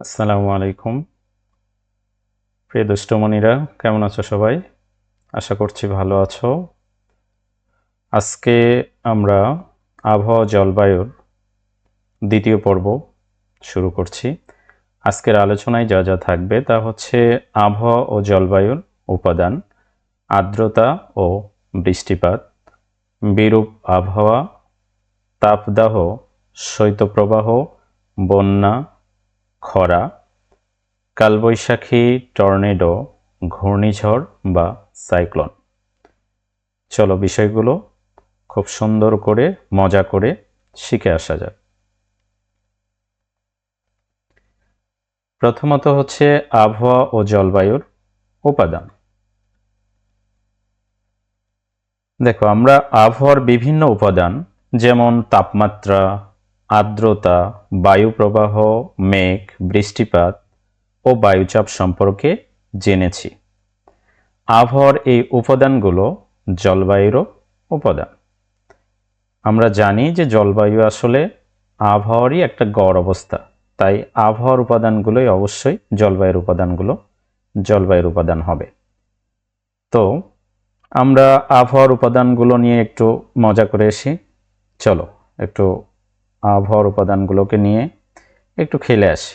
আসসালামু আলাইকুম। প্রিয় দুষ্টমণিরা, কেমন আছো সবাই? আশা করছি ভালো আছো। আজকে আমরা আবহাওয়া জলবায়ুর দ্বিতীয় পর্ব শুরু করছি। আজকের আলোচনায় যা যা থাকবে তা হচ্ছে আবহাওয়া ও জলবায়ুর উপাদান, আর্দ্রতা ও বৃষ্টিপাত, বিরূপ আবহাওয়া, তাপদাহ, শৈত্যপ্রবাহ, বন্যা খরা, কালবৈশাখী টর্নেডো, ঘূর্ণিঝড় বা সাইক্লোন। চলো বিষয়গুলো খুব সুন্দর করে, মজা করে শিখে আসা যাক। প্রথমত হচ্ছে আবহাওয়া ও জলবায়ুর উপাদান। দেখো, আমরা আবহাওয়ার বিভিন্ন উপাদান, যেমন তাপমাত্রা আর্দ্রতা বায়ু প্রবাহ মেঘ, বৃষ্টিপাত ও বায়ুচাপ সম্পর্কে জেনেছি। আবহাওয়ার এই উপাদানগুলো জলবায়ুরও উপাদান। আমরা জানি যে জলবায়ু আসলে আবহাওয়ারই একটা গড় অবস্থা, তাই আবহাওয়ার উপাদানগুলোই অবশ্যই জলবায়ুর উপাদানগুলো জলবায়ুর উপাদান হবে। তো, আমরা আবহাওয়ার উপাদানগুলো নিয়ে একটু মজা করে এসি চলো, একটু আবহাওয়ার উপাদানগুলোকে নিয়ে একটু খেলে আসি।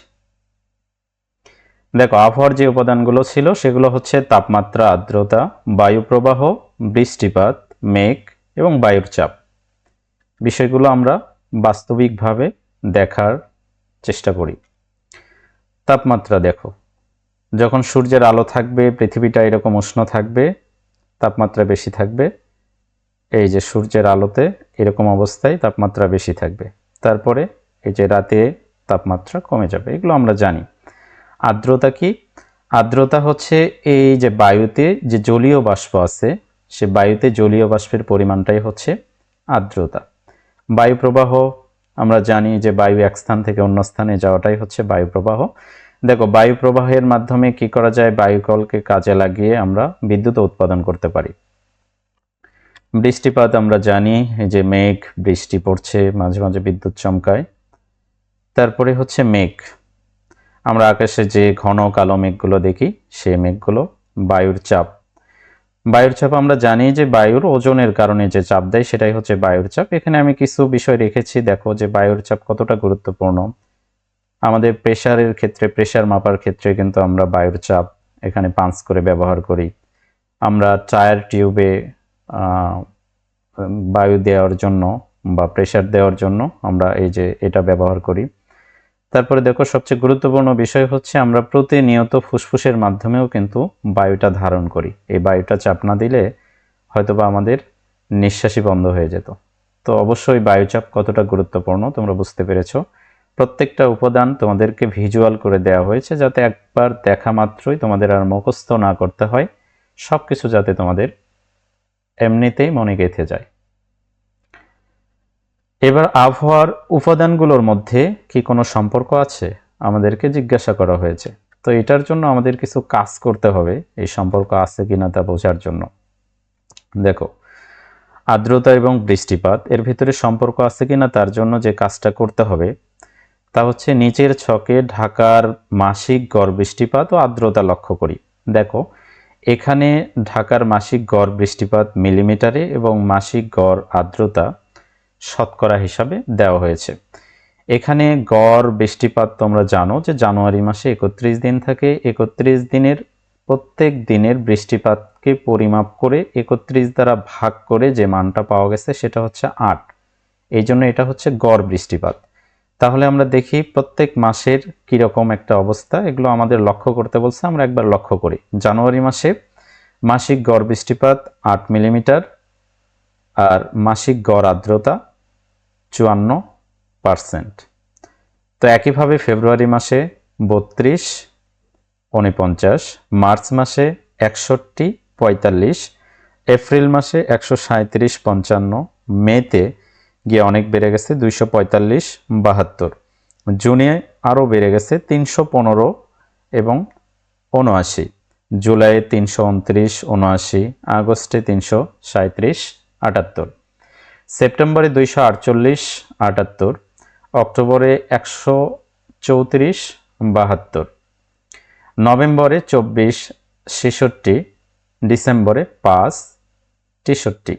দেখো, আবহাওয়ার যে উপাদানগুলো ছিল, সেগুলো হচ্ছে তাপমাত্রা, আর্দ্রতা বায়ু প্রবাহ বৃষ্টিপাত, মেঘ এবং বায়ুর চাপ। বিষয়গুলো আমরা বাস্তবিকভাবে দেখার চেষ্টা করি। তাপমাত্রা দেখো, যখন সূর্যের আলো থাকবে, পৃথিবীটা এরকম উষ্ণ থাকবে, তাপমাত্রা বেশি থাকবে, এই যে সূর্যের আলোতে এরকম অবস্থায় তাপমাত্রা বেশি থাকবে। তারপরে এই যে রাতে তাপমাত্রা কমে যাবে, এগুলো আমরা জানি। আর্দ্রতা কি? আর্দ্রতা হচ্ছে এই যে বায়ুতে যে জলীয় বাষ্প আছে, সে বায়ুতে জলীয় বাষ্পের পরিমাণটাই হচ্ছে আর্দ্রতা। বায়ু প্রবাহ, আমরা জানি যে বায়ু এক স্থান থেকে অন্য স্থানে যাওয়াটাই হচ্ছে বায়ু প্রবাহ। দেখো, বায়ু প্রবাহের মাধ্যমে কি করা যায়? বায়ুকলকে কাজে লাগিয়ে আমরা বিদ্যুৎ উৎপাদন করতে পারি। বৃষ্টিপাত আমরা জানি যে মেঘ, বৃষ্টি পড়ছে, মাঝে মাঝে বিদ্যুৎ চমকায়। তারপরে হচ্ছে মেঘ। আমরা আকাশে যে ঘন কালো মেঘগুলো দেখি সে মেঘগুলো বায়ুর চাপ। বায়ুর চাপ আমরা জানি যে বায়ুর ওজনের কারণে যে চাপ দেয়, সেটাই হচ্ছে বায়ুর চাপ। এখানে আমি কিছু বিষয় রেখেছি, দেখো যে বায়ুর চাপ কতটা গুরুত্বপূর্ণ। আমাদের প্রেশারের ক্ষেত্রে প্রেশার মাপার ক্ষেত্রে কিন্তু আমরা বায়ুর চাপ এখানে পাঞ্চ করে ব্যবহার করি। আমরা টায়ার টিউবে বায়ু দেওয়ার জন্য বা প্রেশার দেওয়ার জন্য আমরা এই যে এটা ব্যবহার করি। তারপরে দেখো, সবচেয়ে গুরুত্বপূর্ণ বিষয় হচ্ছে আমরা প্রতিনিয়ত ফুসফুসের মাধ্যমেও কিন্তু বায়ুটা ধারণ করি। এই বায়ুটা চাপ না দিলে হয়তোবা আমাদের নিঃশ্বাসই বন্ধ হয়ে যেত। তো অবশ্যই বায়ুচাপ কতটা গুরুত্বপূর্ণ তোমরা বুঝতে পেরেছ। প্রত্যেকটা উপাদান তোমাদেরকে ভিজুয়াল করে দেওয়া হয়েছে যাতে একবার দেখা মাত্রই তোমাদের আর মুখস্থ না করতে হয়। সব কিছু যাতে তোমাদের এমনিতেই মনে গেঁথে যায়। এবার আবহাওয়ার উপাদানগুলোর মধ্যে কি কোনো সম্পর্ক আছে? আমাদেরকে জিজ্ঞাসা করা হয়েছে। তো এটার জন্য আমাদের কিছু কাজ করতে হবে, এই সম্পর্ক আছে কিনা তা বোঝার জন্য। দেখো, আর্দ্রতা এবং বৃষ্টিপাত, এর ভিতরে সম্পর্ক আছে কিনা তার জন্য যে কাজটা করতে হবে, তা হচ্ছে নিচের ছকে ঢাকার মাসিক গড় বৃষ্টিপাত ও আর্দ্রতা লক্ষ্য করি। দেখো এখানে ঢাকার মাসিক গড় বৃষ্টিপাত মিলিমিটারে এবং মাসিক গড় আর্দ্রতা শতকরা হিসাবে দেওয়া হয়েছে। এখানে গড় বৃষ্টিপাত তোমরা জানো যে জানুয়ারি মাসে একত্রিশ দিন থাকে। একত্রিশ দিনের প্রত্যেক দিনের বৃষ্টিপাতকে পরিমাপ করে একত্রিশ দ্বারা ভাগ করে যে মানটা পাওয়া গেছে সেটা হচ্ছে আট। এই জন্য এটা হচ্ছে গড় বৃষ্টিপাত। তাহলে আমরা দেখি প্রত্যেক মাসের কীরকম একটা অবস্থা। এগুলো আমাদের লক্ষ্য করতে বলছে, আমরা একবার লক্ষ্য করি। জানুয়ারি মাসে মাসিক গড় বৃষ্টিপাত আট মিলিমিটার আর মাসিক গড় আর্দ্রতা চুয়ান্ন পারসেন্ট। তো একইভাবে ফেব্রুয়ারি মাসে বত্রিশ, উনপঞ্চাশ, মার্চ মাসে একষট্টি, পঁয়তাল্লিশ, এপ্রিল মাসে একশো সাঁত্রিশ পঞ্চান্ন, মেতে গিয়ে অনেক বেড়ে গেছে, দুইশো পঁয়তাল্লিশ, বাহাত্তর। জুনে আরও বেড়ে গেছে, তিনশো পনেরো এবং উনআশি জুলাইয়ে তিনশো উনত্রিশ উনআশি আগস্টে তিনশো সাঁত্রিশ আটাত্তর। সেপ্টেম্বরে দুইশো আটচল্লিশ, আটাত্তর। অক্টোবরে একশো চৌত্রিশ, বাহাত্তর। নভেম্বরে চব্বিশ, ছেষট্টি। ডিসেম্বরে পাঁচ, তেষট্টি।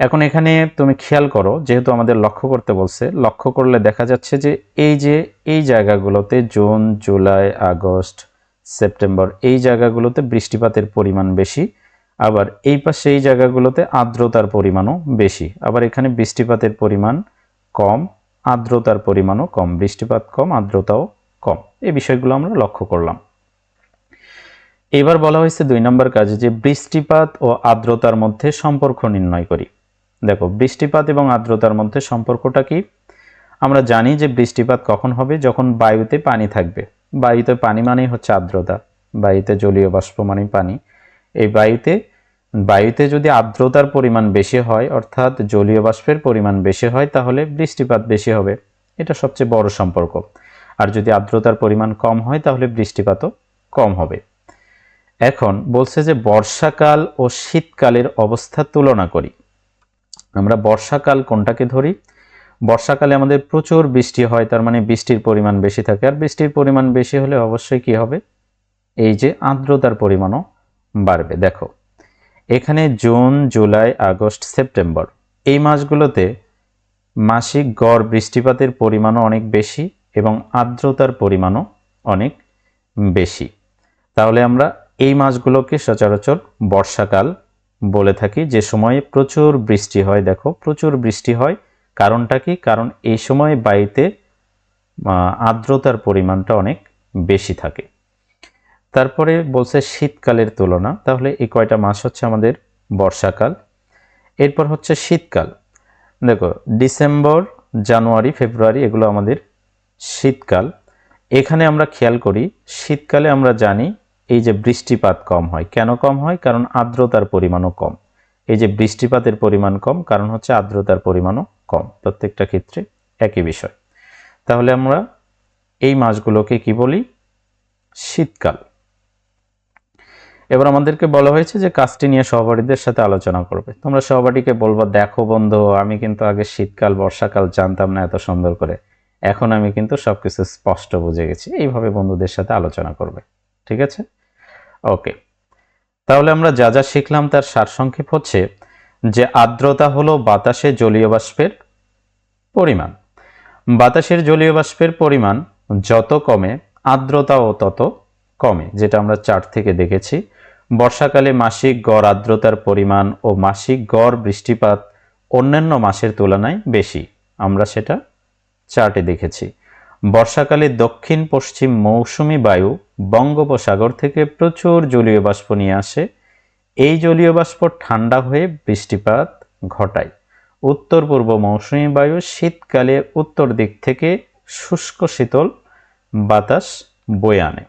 এখন এখানে তুমি খেয়াল করো, যেহেতু আমাদের লক্ষ্য করতে বলছে, লক্ষ্য করলে দেখা যাচ্ছে যে এই যে এই জায়গাগুলোতে জুন, জুলাই, আগস্ট, সেপ্টেম্বর, এই জায়গাগুলোতে বৃষ্টিপাতের পরিমাণ বেশি, আবার এই পাশে এই জায়গাগুলোতে আর্দ্রতার পরিমাণও বেশি, আবার এখানে বৃষ্টিপাতের পরিমাণ কম, আর্দ্রতার পরিমাণও কম, বৃষ্টিপাত কম, আর্দ্রতাও কম, এই বিষয়গুলো আমরা লক্ষ্য করলাম। এবার বলা হয়েছে দুই নম্বর কাজে যে বৃষ্টিপাত ও আর্দ্রতার মধ্যে সম্পর্ক নির্ণয় করি। দেখো, বৃষ্টিপাত এবং আর্দ্রতার মধ্যে সম্পর্কটা কি? আমরা জানি যে বৃষ্টিপাত কখন হবে? যখন বায়ুতে পানি থাকবে। বায়ুতে পানি মানেই হচ্ছে আর্দ্রতা। বায়ুতে জলীয় বাষ্প মানে পানি। এই বায়ুতে বায়ুতে যদি আর্দ্রতার পরিমাণ বেশি হয়, অর্থাৎ জলীয় বাষ্পের পরিমাণ বেশি হয়, তাহলে বৃষ্টিপাত বেশি হবে। এটা সবচেয়ে বড় সম্পর্ক। আর যদি আর্দ্রতার পরিমাণ কম হয়, তাহলে বৃষ্টিপাতও কম হবে। এখন বলছে যে বর্ষাকাল ও শীতকালের অবস্থা তুলনা করি। আমরা বর্ষাকাল কোনটাকে ধরি? বর্ষাকালে আমাদের প্রচুর বৃষ্টি হয়, তার মানে বৃষ্টির পরিমাণ বেশি থাকে। আর বৃষ্টির পরিমাণ বেশি হলে অবশ্যই কি হবে? এই যে আর্দ্রতার পরিমাণও বাড়বে। দেখো, এখানে জুন, জুলাই, আগস্ট, সেপ্টেম্বর, এই মাসগুলোতে মাসিক গড় বৃষ্টিপাতের পরিমাণও অনেক বেশি এবং আর্দ্রতার পরিমাণও অনেক বেশি। তাহলে আমরা এই মাসগুলোকে সচরাচর বর্ষাকাল বলে থাকি, যে সময়ে প্রচুর বৃষ্টি হয়, দেখো, প্রচুর বৃষ্টি হয়। কারণটা কি? কারণ এই সময় বায়ুতে আর্দ্রতার পরিমাণটা অনেক বেশি থাকে। তারপরে বলছে শীতকালের তুলনা। তাহলে এই কয়টা মাস হচ্ছে আমাদের বর্ষাকাল। এরপর হচ্ছে শীতকাল। দেখো, ডিসেম্বর, জানুয়ারি, ফেব্রুয়ারি এগুলো আমাদের শীতকাল। এখানে আমরা খেয়াল করি, শীতকালে আমরা জানি এই যে বৃষ্টিপাত কম হয়, কেন কম হয়? কারণ আর্দ্রতার পরিমাণও কম। এই যে বৃষ্টিপাতের পরিমাণ কম, কারণ হচ্ছে আর্দ্রতার পরিমাণও কম প্রত্যেকটা ক্ষেত্রে একই বিষয়। তাহলে আমরা এই মাসগুলোকে কি বলি? শীতকাল। এবার আমাদেরকে বলা হয়েছে যে কাজটি নিয়ে সহপাঠীদের সাথে আলোচনা করবে। তোমরা সহপাঠীকে বলব, দেখো বন্ধু, আমি কিন্তু আগে শীতকাল, বর্ষাকাল জানতাম না এত সুন্দর করে। এখন আমি কিন্তু সবকিছু স্পষ্ট বুঝে গেছি। এইভাবে বন্ধুদের সাথে আলোচনা করবে। ঠিক আছে? ওকে তাহলে আমরা যা যা শিখলাম তার সারসংক্ষেপ হচ্ছে যে আর্দ্রতা হলো বাতাসে জলীয় বাষ্পের পরিমাণ। বাতাসের জলীয় বাষ্পের পরিমাণ যত কমে, আর্দ্রতাও তত কমে, যেটা আমরা চার্ট থেকে দেখেছি। বর্ষাকালে মাসিক গড় আর্দ্রতার পরিমাণ ও মাসিক গড় বৃষ্টিপাত অন্যান্য মাসের তুলনায় বেশি। আমরা সেটা চার্টে দেখেছি। বর্ষাকালে দক্ষিণ পশ্চিম মৌসুমি বায়ু বঙ্গোপসাগর থেকে প্রচুর জলীয় বাষ্প নিয়ে আসে। এই জলীয় বাষ্প ঠান্ডা হয়ে বৃষ্টিপাত ঘটায়। উত্তর পূর্ব মৌসুমি বায়ু শীতকালে উত্তর দিক থেকে শুষ্ক শীতল বাতাস বয়ে আনে।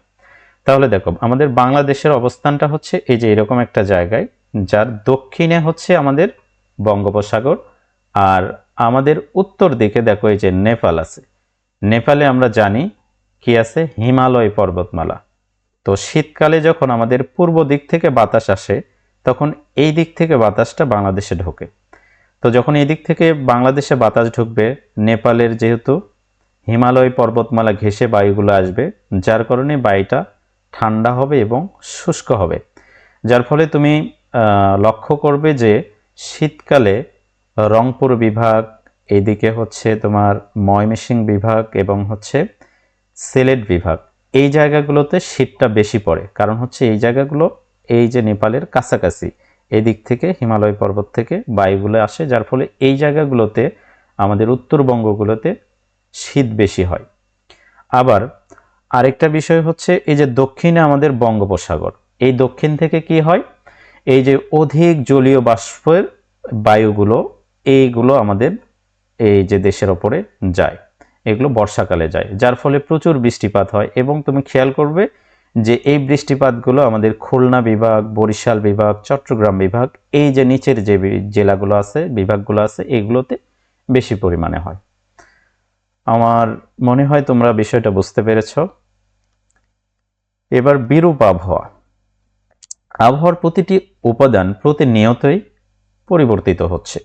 তাহলে দেখো, আমাদের বাংলাদেশের অবস্থানটা হচ্ছে এই যে এরকম একটা জায়গায়, যার দক্ষিণে হচ্ছে আমাদের বঙ্গোপসাগর আর আমাদের উত্তর দিকে দেখো এই যে নেপাল আছে। নেপালে আমরা জানি কি আছে? হিমালয় পর্বতমালা। তো শীতকালে যখন আমাদের পূর্ব দিক থেকে বাতাস আসে, তখন এই দিক থেকে বাতাসটা বাংলাদেশে ঢোকে। তো যখন এই দিক থেকে বাংলাদেশে বাতাস ঢুকবে, নেপালের যেহেতু হিমালয় পর্বতমালা ঘেঁষে বায়ুগুলো আসবে, যার কারণে বায়ুটা ঠান্ডা হবে এবং শুষ্ক হবে। যার ফলে তুমি লক্ষ্য করবে যে শীতকালে রংপুর বিভাগ এইদিকে হচ্ছে তোমার ময়মনসিংহ বিভাগ এবং হচ্ছে সিলেট বিভাগ। এই জায়গাগুলোতে শীতটা বেশি পড়ে। কারণ হচ্ছে এই জায়গাগুলো এই যে নেপালের কাছাকাছি এই দিক থেকে হিমালয় পর্বত থেকে বায়ুগুলো আসে, যার ফলে এই জায়গাগুলোতে আমাদের উত্তরবঙ্গগুলোতে শীত বেশি হয়। আবার আরেকটা বিষয় হচ্ছে এই যে দক্ষিণে আমাদের বঙ্গোপসাগর, এই দক্ষিণ থেকে কি হয়? এই যে অধিক জলীয় বাষ্পের বায়ুগুলো, এইগুলো আমাদের এই যে দেশের ওপরে যায়, এগুলো বর্ষাকালে যায়, যার ফলে প্রচুর বৃষ্টিপাত হয় এবং তুমি খেয়াল করবে যে এই বৃষ্টিপাতগুলো আমাদের খুলনা বিভাগ, বরিশাল বিভাগ, চট্টগ্রাম বিভাগ, এই যে নিচের যে জেলাগুলো আছে, বিভাগগুলো আছে, এগুলোতে বেশি পরিমাণে হয়। আমার মনে হয় তোমরা বিষয়টা বুঝতে পেরেছ। এবার বিরূপ আবহাওয়া। আবহাওয়ার প্রতিটি উপাদান প্রতিনিয়তই পরিবর্তিত হচ্ছে।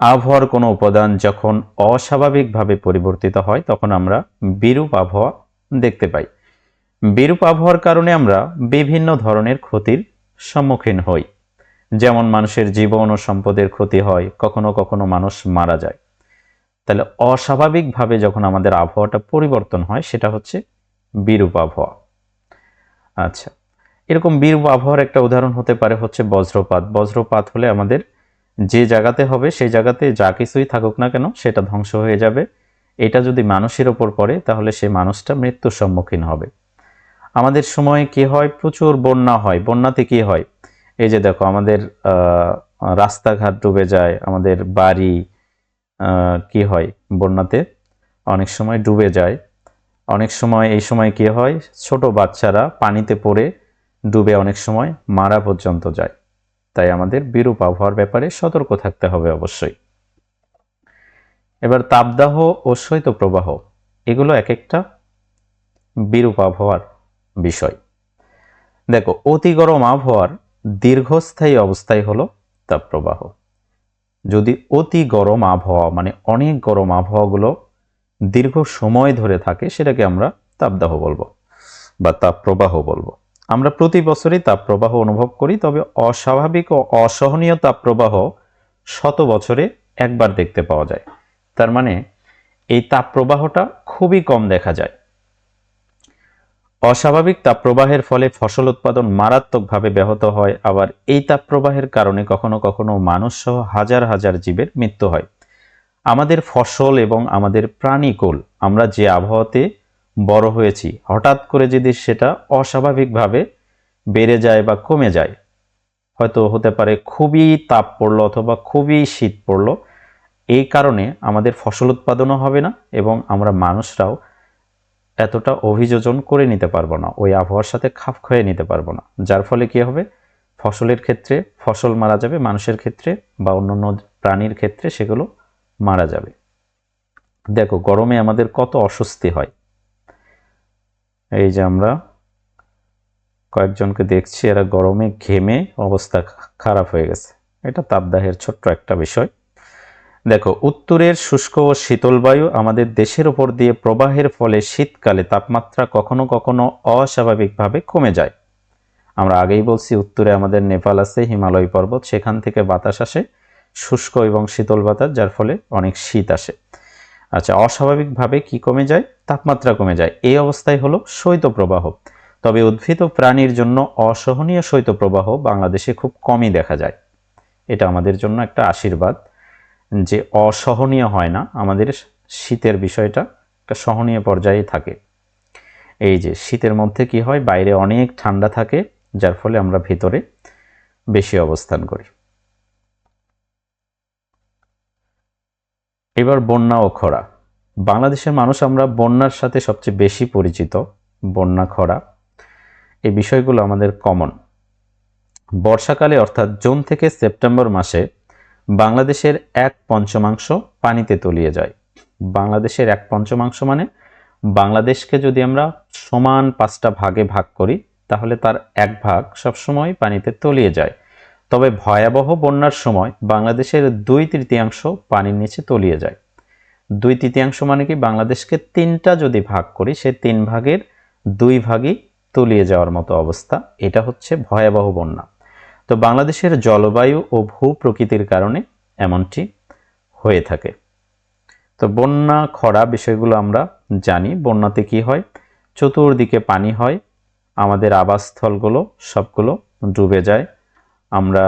আবহাওয়ার কোনো উপাদান যখন অস্বাভাবিকভাবে পরিবর্তিত হয়, তখন আমরা বিরূপ আবহাওয়া দেখতে পাই। বিরূপ আবহাওয়ার কারণে আমরা বিভিন্ন ধরনের ক্ষতির সম্মুখীন হই। যেমন মানুষের জীবন ও সম্পদের ক্ষতি হয়, কখনো কখনো মানুষ মারা যায়। তাহলে অস্বাভাবিকভাবে যখন আমাদের আবহাওয়াটা পরিবর্তন হয়, সেটা হচ্ছে বিরূপ আবহাওয়া। আচ্ছা এরকম বিরূপ আবহাওয়ার একটা উদাহরণ হতে পারে হচ্ছে বজ্রপাত। বজ্রপাত হলে আমাদের যে জায়গাতে হবে সেই জায়গাতে যা কিছুই থাকুক না কেন সেটা ধ্বংস হয়ে যাবে। এটা যদি মানুষের ওপর পড়ে, তাহলে সে মানুষটা মৃত্যুর সম্মুখীন হবে। আমাদের সময়ে কি হয়? প্রচুর বন্যা হয়। বন্যাতে কি হয়? এই যে দেখো, আমাদের রাস্তাঘাট ডুবে যায়, আমাদের বাড়ি কি হয় বন্যাতে? অনেক সময় ডুবে যায়। অনেক সময়, এই সময় কি হয়? ছোট বাচ্চারা পানিতে পড়ে ডুবে অনেক সময় মারা পর্যন্ত যায়। তাই আমাদের বিরূপ আবহাওয়ার ব্যাপারে সতর্ক থাকতে হবে অবশ্যই। এবার তাপদাহ ও শৈত্যপ্রবাহ, এগুলো এক একটা বিরূপ আবহাওয়ার বিষয়। দেখো, অতি গরম আবহাওয়ার দীর্ঘস্থায়ী অবস্থায় হলো তাপপ্রবাহ। যদি অতি গরম আবহাওয়া মানে অনেক গরম আবহাওয়াগুলো দীর্ঘ সময় ধরে থাকে, সেটাকে আমরা তাপদাহ বলব বা তাপপ্রবাহ বলব। আমরা প্রতি বছরই তাপপ্রবাহ অনুভব করি, তবে অস্বাভাবিক ও অসহনীয় তাপপ্রবাহ শত বছরে একবার দেখতে পাওয়া যায়। তার মানে এই তাপপ্রবাহটা খুবই কম দেখা যায়। অস্বাভাবিক তাপপ্রবাহের ফলে ফসল উৎপাদন মারাত্মকভাবে ব্যাহত হয়, আবার এই তাপপ্রবাহের কারণে কখনো কখনো মানুষ সহ হাজার হাজার জীবের মৃত্যু হয়। আমাদের ফসল এবং আমাদের প্রাণীকুল, আমরা যে আবহাওয়াতে বড় হয়েছি। হঠাৎ করে যদি সেটা অস্বাভাবিকভাবে বেড়ে যায় বা কমে যায়, হয়তো হতে পারে খুবই তাপ পড়ল অথবা খুবই শীত পড়ল, এই কারণে আমাদের ফসল উৎপাদনও হবে না এবং আমরা মানুষরাও এতটা অভিযোজন করে নিতে পারব না, ওই আবহাওয়ার সাথে খাপ খাইয়ে নিতে পারব না। যার ফলে কি হবে? ফসলের ক্ষেত্রে ফসল মারা যাবে, মানুষের ক্ষেত্রে বা অন্যান্য প্রাণীর ক্ষেত্রে সেগুলো মারা যাবে। দেখো, গরমে আমাদের কত অস্বস্তি হয়। এই যে আমরা কয়েকজনকে দেখছি, এরা গরমে, ঘেমে অবস্থা খারাপ হয়ে গেছে। এটা তাপদাহের ছোট্ট একটা বিষয়। দেখো, উত্তরের শুষ্ক ও শীতল বায়ু আমাদের দেশের ওপর দিয়ে প্রবাহের ফলে শীতকালে তাপমাত্রা কখনো কখনো অস্বাভাবিকভাবে কমে যায়। আমরা আগেই বলছি, উত্তরে আমাদের নেপাল আছে, হিমালয় পর্বত, সেখান থেকে বাতাস আসে, শুষ্ক এবং শীতল বাতাস, যার ফলে অনেক শীত আসে। আচ্ছা অস্বাভাবিকভাবে কি কমে যায়? তাপমাত্রা কমে যায়। এই অবস্থায় হলো শৈত্যপ্রবাহ। তবে উদ্ভিদ ও প্রাণীর জন্য অসহনীয় শৈত্যপ্রবাহ বাংলাদেশে খুব কমই দেখা যায়। এটা আমাদের জন্য একটা আশীর্বাদ যে অসহনীয় হয় না। আমাদের শীতের বিষয়টা একটা সহনীয় পর্যায়ে থাকে। এই যে শীতের মধ্যে কি হয়? বাইরে অনেক ঠান্ডা থাকে, যার ফলে আমরা ভিতরে বেশি অবস্থান করি। এবার বন্যা ও খরা। বাংলাদেশের মানুষ আমরা বন্যার সাথে সবচেয়ে বেশি পরিচিত, বন্যা, খরা। এই বিষয়গুলো আমাদের কমন বর্ষাকালে অর্থাৎ জুন থেকে সেপ্টেম্বর মাসে বাংলাদেশের এক পঞ্চমাংশ পানিতে তলিয়ে যায়। বাংলাদেশের এক পঞ্চমাংশ মানে বাংলাদেশকে যদি আমরা সমান পাঁচটা ভাগে ভাগ করি, তাহলে তার এক ভাগ সবসময় পানিতে তলিয়ে যায়। তবে ভয়াবহ বন্যার সময় বাংলাদেশের দুই তৃতীয়াংশ পানির নিচে তলিয়ে যায়। দুই তৃতীয়াংশ মানে কি বাংলাদেশকে তিনটা যদি ভাগ করি, সে তিন ভাগের দুই ভাগই তলিয়ে যাওয়ার মতো অবস্থা। এটা হচ্ছে ভয়াবহ বন্যা। তো বাংলাদেশের জলবায়ু ও ভূ প্রকৃতির কারণে এমনটি হয়ে থাকে। তো বন্যা, খরা বিষয়গুলো আমরা জানি। বন্যাতে কি হয়? চতুর্দিকে পানি হয়। আমাদের আবাসস্থলগুলো সবগুলো ডুবে যায়। আমরা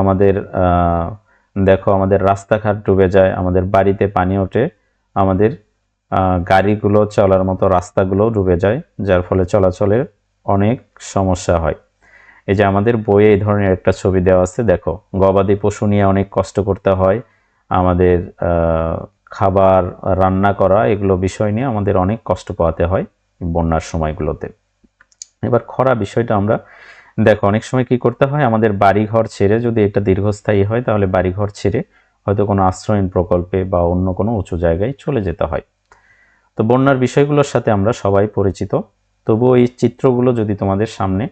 আমাদের দেখো আমাদের রাস্তাঘাট ডুবে যায়, আমাদের বাড়িতে পানি ওঠে, আমাদের গাড়িগুলো চলার মতো রাস্তাগুলো ডুবে যায়, যার ফলে চলাচলের অনেক সমস্যা হয়। এই যে আমাদের বইয়ে এই ধরনের একটা ছবি দেওয়া আছে, দেখো, গবাদি পশু নিয়ে অনেক কষ্ট করতে হয়, আমাদের খাবার রান্না করা, এগুলো বিষয় নিয়ে আমাদের অনেক কষ্ট পাওয়াতে হয় বন্যার সময়গুলোতে। এবার খরা বিষয়টা আমরা দেখো, অনেক সময় কি করতে হয়? আমাদের বাড়িঘর ছেড়ে যদি এটা দীর্ঘস্থায়ী হয়, তাহলে বাড়িঘর ছেড়ে হয়তো কোনো আশ্রয়ণ প্রকল্পে বা অন্য কোনো উঁচু জায়গায় চলে যেতে হয়। তো বন্যার বিষয়গুলোর সাথে আমরা সবাই পরিচিত। তবুও এই চিত্রগুলো যদি তোমাদের সামনে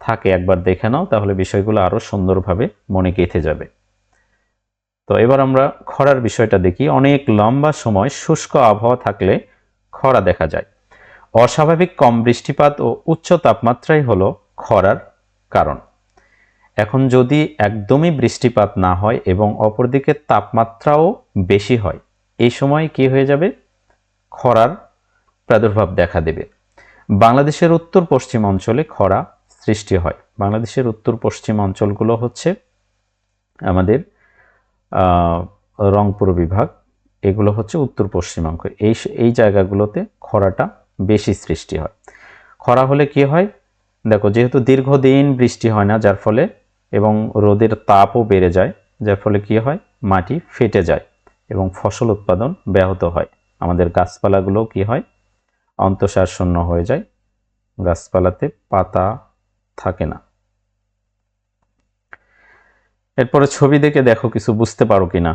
থাকে, একবার দেখে নাও, তাহলে বিষয়গুলো আরও সুন্দরভাবে মনে গেঁথে যাবে। তো এবার আমরা খরার বিষয়টা দেখি। অনেক লম্বা সময় শুষ্ক আবহাওয়া থাকলে খরা দেখা যায়। অস্বাভাবিক কম বৃষ্টিপাত ও উচ্চ তাপমাত্রাই হলো খরার কারণ। এখন যদি একদমই বৃষ্টিপাত না হয় এবং অপরদিকে তাপমাত্রাও বেশি হয়, এই সময় কি হয়ে যাবে? খরার প্রাদুর্ভাব দেখা দেবে। বাংলাদেশের উত্তর পশ্চিম অঞ্চলে খরা সৃষ্টি হয়। বাংলাদেশের উত্তর পশ্চিম অঞ্চলগুলো হচ্ছে আমাদের রংপুর বিভাগ, এগুলো হচ্ছে উত্তর পশ্চিমাঙ্ক এই এই জায়গাগুলোতে খরাটা বেশি সৃষ্টি হয়। খরা হলে কি হয়? দেখো, যেহেতু দীর্ঘদিন বৃষ্টি হয় না, যার ফলে এবং রোদের তাপও বেড়ে যায়, যার ফলে কি হয়? মাটি ফেটে যায় এবং ফসল উৎপাদন ব্যাহত হয়। আমাদের গাছপালাগুলো কি হয়? অন্তঃসার শূন্য হয়ে যায়, গাছপালাতে পাতা থাকে না। এরপরে ছবি দেখে দেখো, কিছু বুঝতে পারো কিনা?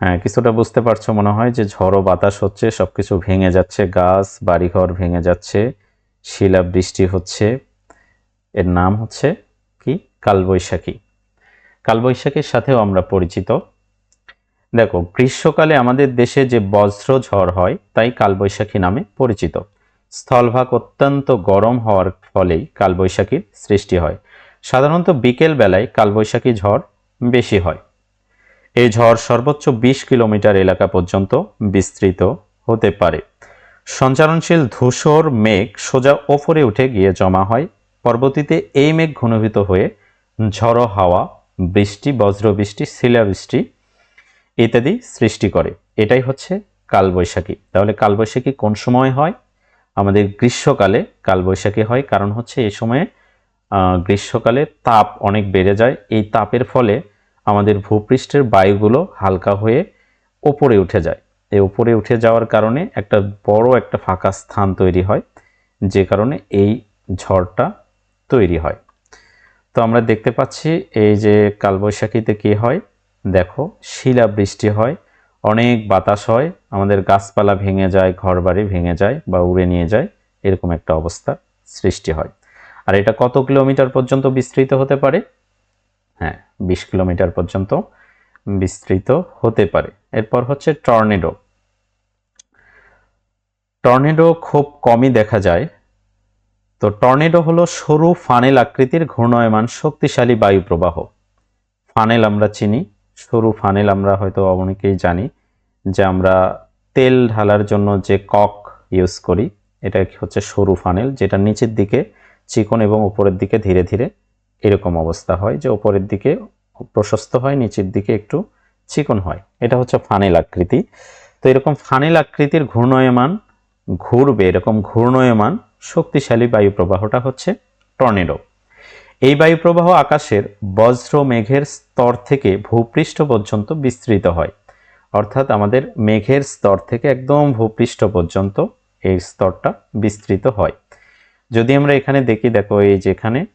হ্যাঁ কিছুটা বুঝতে পারছ মনে হয় যে ঝড়ো বাতাস হচ্ছে, সবকিছু ভেঙে যাচ্ছে, গাছ, বাড়িঘর ভেঙে যাচ্ছে শিলা বৃষ্টি হচ্ছে। এর নাম হচ্ছে কি? কালবৈশাখী। কালবৈশাখীর সাথেও আমরা পরিচিত। দেখো, গ্রীষ্মকালে আমাদের দেশে যে বজ্র ঝড় হয়, তাই কালবৈশাখী নামে পরিচিত। স্থলভাগ অত্যন্ত গরম হওয়ার ফলেই কালবৈশাখীর সৃষ্টি হয়। সাধারণত বিকেল বেলায় কালবৈশাখী ঝড় বেশি হয়। এই ঝড় সর্বোচ্চ বিশ কিলোমিটার এলাকা পর্যন্ত বিস্তৃত হতে পারে। সঞ্চারণশীল ধূসর মেঘ সোজা ওপরে উঠে গিয়ে জমা হয়। পরবর্তীতে এই মেঘ ঘনীভূত হয়ে ঝড়ো হাওয়া, বৃষ্টি, বজ্রবৃষ্টি, শিলাবৃষ্টি ইত্যাদি সৃষ্টি করে। এটাই হচ্ছে কালবৈশাখী। তাহলে কালবৈশাখী কোন সময় হয়? আমাদের গ্রীষ্মকালে কালবৈশাখী হয়, কারণ হচ্ছে এই সময়ে গ্রীষ্মকালে তাপ অনেক বেড়ে যায়। এই তাপের ফলে আমাদের ভূপৃষ্ঠের বায়ুগুলো হালকা হয়ে ওপরে উঠে যায়। এই উপরে উঠে যাওয়ার কারণে একটা বড় একটা ফাঁকা স্থান তৈরি হয়, যে কারণে এই ঝড়টা তৈরি হয়। তো আমরা দেখতে পাচ্ছি এই যে কালবৈশাখীতে কি হয়? দেখো শিলা বৃষ্টি হয়, অনেক বাতাস হয়, আমাদের গাছপালা ভেঙে যায়, ঘরবাড়ি ভেঙে যায় বা উড়ে নিয়ে যায়, এরকম একটা অবস্থা সৃষ্টি হয়। আর এটা কত কিলোমিটার পর্যন্ত বিস্তৃত হতে পারে? হ্যাঁ বিশ কিলোমিটার পর্যন্ত বিস্তৃত হতে পারে। এরপর হচ্ছে টর্নেডো। টর্নেডো খুব কমই দেখা যায়। তো টর্নেডো হলো সরু ফানেল আকৃতির ঘূর্ণায়মান শক্তিশালী বায়ু প্রবাহ ফানেল আমরা চিনি, সরু ফানেল আমরা হয়তো অনেকেই জানি, যে আমরা তেল ঢালার জন্য যে কক ইউজ করি, এটা হচ্ছে সরু ফানেল, যেটা নিচের দিকে চিকন এবং উপরের দিকে ধীরে ধীরে এরকম অবস্থা হয়, যে উপরের দিকে প্রশস্ত হয়, নিচের দিকে একটু চিকন হয়। এটা হচ্ছে ফানেল আকৃতি। তো এরকম ফানেল আকৃতির ঘূর্ণায়মান ঘুরবে, এরকম ঘূর্ণয়মান শক্তিশালী বায়ু প্রবাহটা হচ্ছে টর্নেডো। এই বায়ু প্রবাহ আকাশের বজ্র মেঘের স্তর থেকে ভূপৃষ্ঠ পর্যন্ত বিস্তৃত হয়। অর্থাৎ আমাদের মেঘের স্তর থেকে একদম ভূপৃষ্ঠ পর্যন্ত এই স্তরটা বিস্তৃত হয়। যদি আমরা এখানে দেখি, দেখো এই যে এখানে,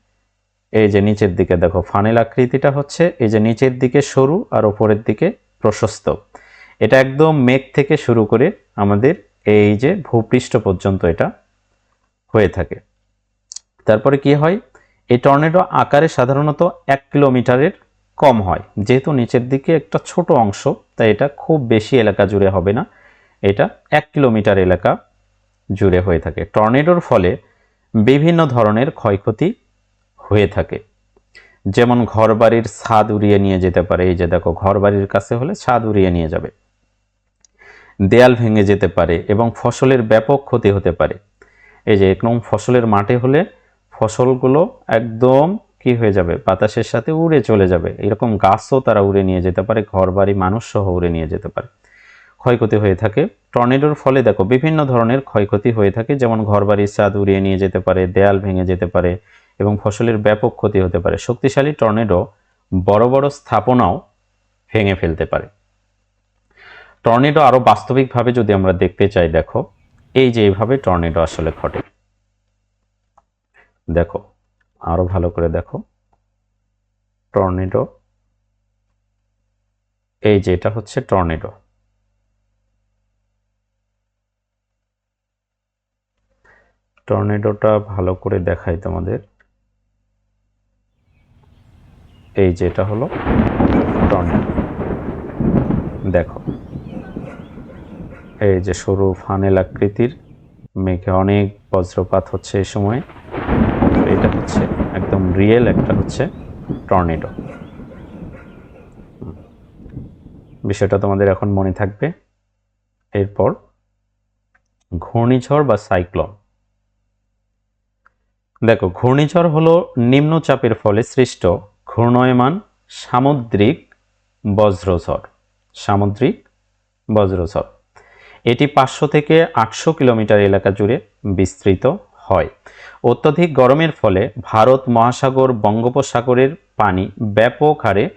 এই যে নিচের দিকে দেখো, ফানেল আকৃতিটা হচ্ছে এই যে নিচের দিকে সরু আর ওপরের দিকে প্রশস্ত। এটা একদম মেঘ থেকে শুরু করে আমাদের এই যে ভূপৃষ্ঠ পর্যন্ত এটা হয়ে থাকে। তারপরে কি হয়? এই টর্নেডো আকারে সাধারণত এক কিলোমিটারের কম হয়। যেহেতু নিচের দিকে একটা ছোট অংশ, তাই এটা খুব বেশি এলাকা জুড়ে হবে না। এটা এক কিলোমিটার এলাকা জুড়ে হয়ে থাকে। টর্নেডোর ফলে বিভিন্ন ধরনের ক্ষয়ক্ষতি হয়ে থাকে। যেমন ঘরবাড়ির ছাদ উড়িয়ে নিয়ে যেতে পারে। এই যে দেখো, ঘরবাড়ির কাছে হলে ছাদ উড়িয়ে নিয়ে যাবে। দেয়াল ভেঙে যেতে পারে এবং ফসলের ব্যাপক ক্ষতি হতে পারে। এই যে, একদম ফসলের মাঠে হলে ফসলগুলো একদম কি হয়ে যাবে? বাতাসের সাথে উড়ে চলে যাবে। এরকম গাছও তারা উড়ে নিয়ে যেতে পারে, ঘরবাড়ি মানুষ সহ উড়ে নিয়ে যেতে পারে। ক্ষয়ক্ষতি হয়ে থাকে। টর্নেডোর ফলে দেখো, বিভিন্ন ধরনের ক্ষয়ক্ষতি হয়ে থাকে। যেমন ঘরবাড়ির ছাদ উড়িয়ে নিয়ে যেতে পারে, দেয়াল ভেঙে যেতে পারে এবং ফসলের ব্যাপক ক্ষতি হতে পারে। শক্তিশালী টর্নেডো বড় বড় স্থাপনাও ভেঙে ফেলতে পারে। টর্নেডো আরও বাস্তবিকভাবে যদি আমরা দেখতে চাই, দেখো, এই যে এইভাবে টর্নেডো আসলে ঘটে। দেখো, আরও ভালো করে দেখো। টর্নেডো এই যে এটা হচ্ছে টর্নেডো টর্নেডোটা ভালো করে দেখাই তোমাদের। এই যে এটা হলো টর্নেডো দেখো এই যে সরু ফানেল আকৃতির মেঘে অনেক বজ্রপাত হচ্ছে এই সময়। এটা হচ্ছে একদম রিয়েল একটা হচ্ছে টর্নেডো বিষয়টা তোমাদের এখন মনে থাকবে। এরপর ঘূর্ণিঝড় বা সাইক্লোন দেখো, ঘূর্ণিঝড় হলো নিম্নচাপের ফলে সৃষ্ট ঘূর্ণয়মান সামুদ্রিক বজ্রঝড়। সামুদ্রিক বজ্রঝড়। এটি পাঁচশো থেকে আটশো কিলোমিটার এলাকা জুড়ে বিস্তৃত হয়। অত্যধিক গরমের ফলে ভারত মহাসাগর বঙ্গোপসাগরের পানি ব্যাপক হারে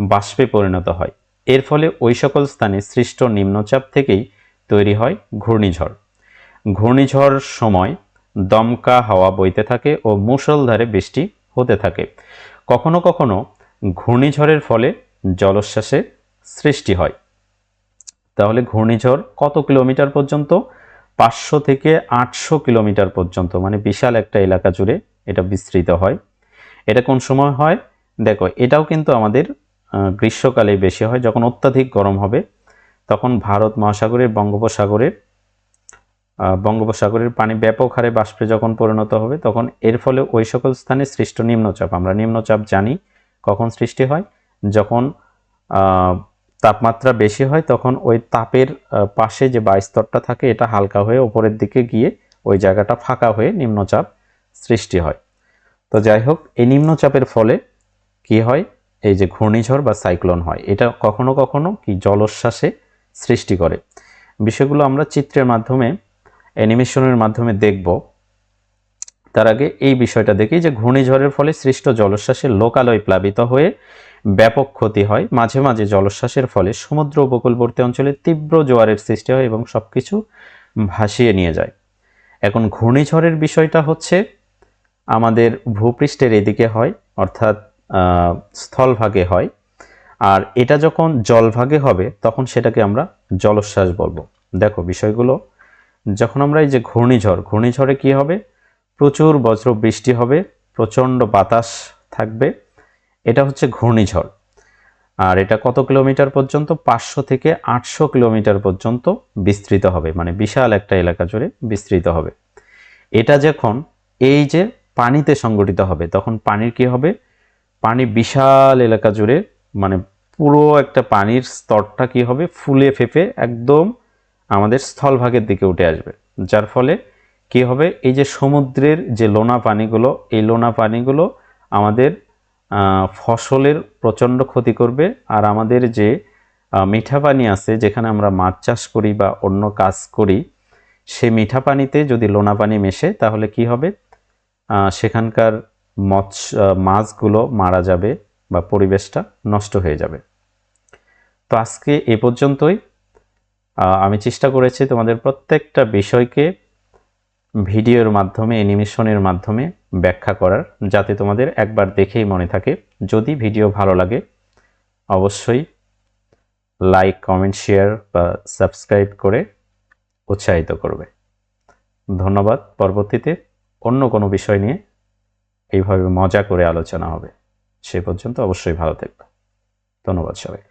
বাষ্পে পরিণত হয়। এর ফলে ওই সকল স্থানে সৃষ্ট নিম্নচাপ থেকেই তৈরি হয় ঘূর্ণিঝড়। ঘূর্ণিঝড় সময় দমকা হাওয়া বইতে থাকে ও মুষলধারে বৃষ্টি হতে থাকে। কখনো কখনো ঘূর্ণিঝড়ের ফলে জলোচ্ছ্বাসের সৃষ্টি হয়। তাহলে ঘূর্ণিঝড় কত কিলোমিটার পর্যন্ত? পাঁচশো থেকে আটশো কিলোমিটার পর্যন্ত মানে বিশাল একটা এলাকা জুড়ে এটা বিস্তৃত হয়। এটা কোন সময় হয়? দেখো, এটাও কিন্তু আমাদের গ্রীষ্মকালে বেশি হয়, যখন অত্যাধিক গরম হবে, তখন ভারত মহাসাগরের বঙ্গোপসাগরের বঙ্গোপসাগরের পানি ব্যাপক হারে বাষ্পে যখন পরিণত হবে, তখন এর ফলে ওই সকল স্থানে সৃষ্ট নিম্নচাপ। আমরা নিম্নচাপ জানি কখন সৃষ্টি হয়? যখন তাপমাত্রা বেশি হয়, তখন ওই তাপের পাশে যে বায়ুস্তরটা থাকে, এটা হালকা হয়ে ওপরের দিকে গিয়ে ওই জায়গাটা ফাঁকা হয়ে নিম্নচাপ সৃষ্টি হয়। তো যাই হোক, এই নিম্নচাপের ফলে কি হয়? এই যে ঘূর্ণিঝড় বা সাইক্লোন হয়, এটা কখনো কখনো কি জলোচ্ছ্বাসে সৃষ্টি করে। বিষয়গুলো আমরা চিত্রের মাধ্যমে, অ্যানিমেশনের মাধ্যমে দেখব। তার আগে এই বিষয়টা দেখি যে ঘূর্ণিঝড়ের ফলে সৃষ্ট জলোচ্ছ্বাসে লোকালয় প্লাবিত হয়ে ব্যাপক ক্ষতি হয়। মাঝে মাঝে জলোচ্ছ্বাসের ফলে সমুদ্র উপকূলবর্তী অঞ্চলে তীব্র জোয়ারের সৃষ্টি হয় এবং সব কিছু ভাসিয়ে নিয়ে যায়। এখন ঘূর্ণিঝড়ের বিষয়টা হচ্ছে, আমাদের ভূপৃষ্ঠের এদিকে হয়, অর্থাৎ স্থলভাগে হয়। আর এটা যখন জলভাগে হবে, তখন সেটাকে আমরা জলোচ্ছ্বাস বলব। দেখো, বিষয়গুলো, যখন আমরা এই যে ঘূর্ণিঝড়, ঘূর্ণিঝড়ে কি হবে? প্রচুর বজ্র বৃষ্টি হবে, প্রচণ্ড বাতাস থাকবে এটা হচ্ছে ঘূর্ণিঝড়। আর এটা কত কিলোমিটার পর্যন্ত? পাঁচশো থেকে আটশো কিলোমিটার পর্যন্ত বিস্তৃত হবে মানে বিশাল একটা এলাকা জুড়ে বিস্তৃত হবে। এটা যখন এই যে পানিতে সংগঠিত হবে, তখন পানির কি হবে? পানি বিশাল এলাকা জুড়ে মানে পুরো একটা পানির স্তরটা কি হবে? ফুলে ফেপে একদম আমাদের স্থলভাগের দিকে উঠে আসবে। যার ফলে কি হবে? এই যে সমুদ্রের যে লোনা পানিগুলো, এই লোনা পানিগুলো আমাদের ফসলের প্রচণ্ড ক্ষতি করবে। আর আমাদের যে মিঠা পানি আছে, যেখানে আমরা মাছ চাষ করি বা অন্য কাজ করি, সে মিঠা পানিতে যদি লোনা পানি মেশে, তাহলে কি হবে? সেখানকার মৎস্য মাছগুলো মারা যাবে বা পরিবেশটা নষ্ট হয়ে যাবে। তো আজকে এ পর্যন্তই। আমি চেষ্টা করেছি তোমাদের প্রত্যেকটা বিষয়কে ভিডিওর মাধ্যমে অ্যানিমেশনের মাধ্যমে ব্যাখ্যা করার, যাতে তোমাদের একবার দেখেই মনে থাকে। যদি ভিডিও ভালো লাগে, অবশ্যই লাইক কমেন্ট শেয়ার বা সাবস্ক্রাইব করে উৎসাহিত করবে। ধন্যবাদ। পরবর্তীতে অন্য কোনো বিষয় নিয়ে এইভাবে মজা করে আলোচনা হবে। সে পর্যন্ত অবশ্যই ভালো থাকবে। ধন্যবাদ সবাই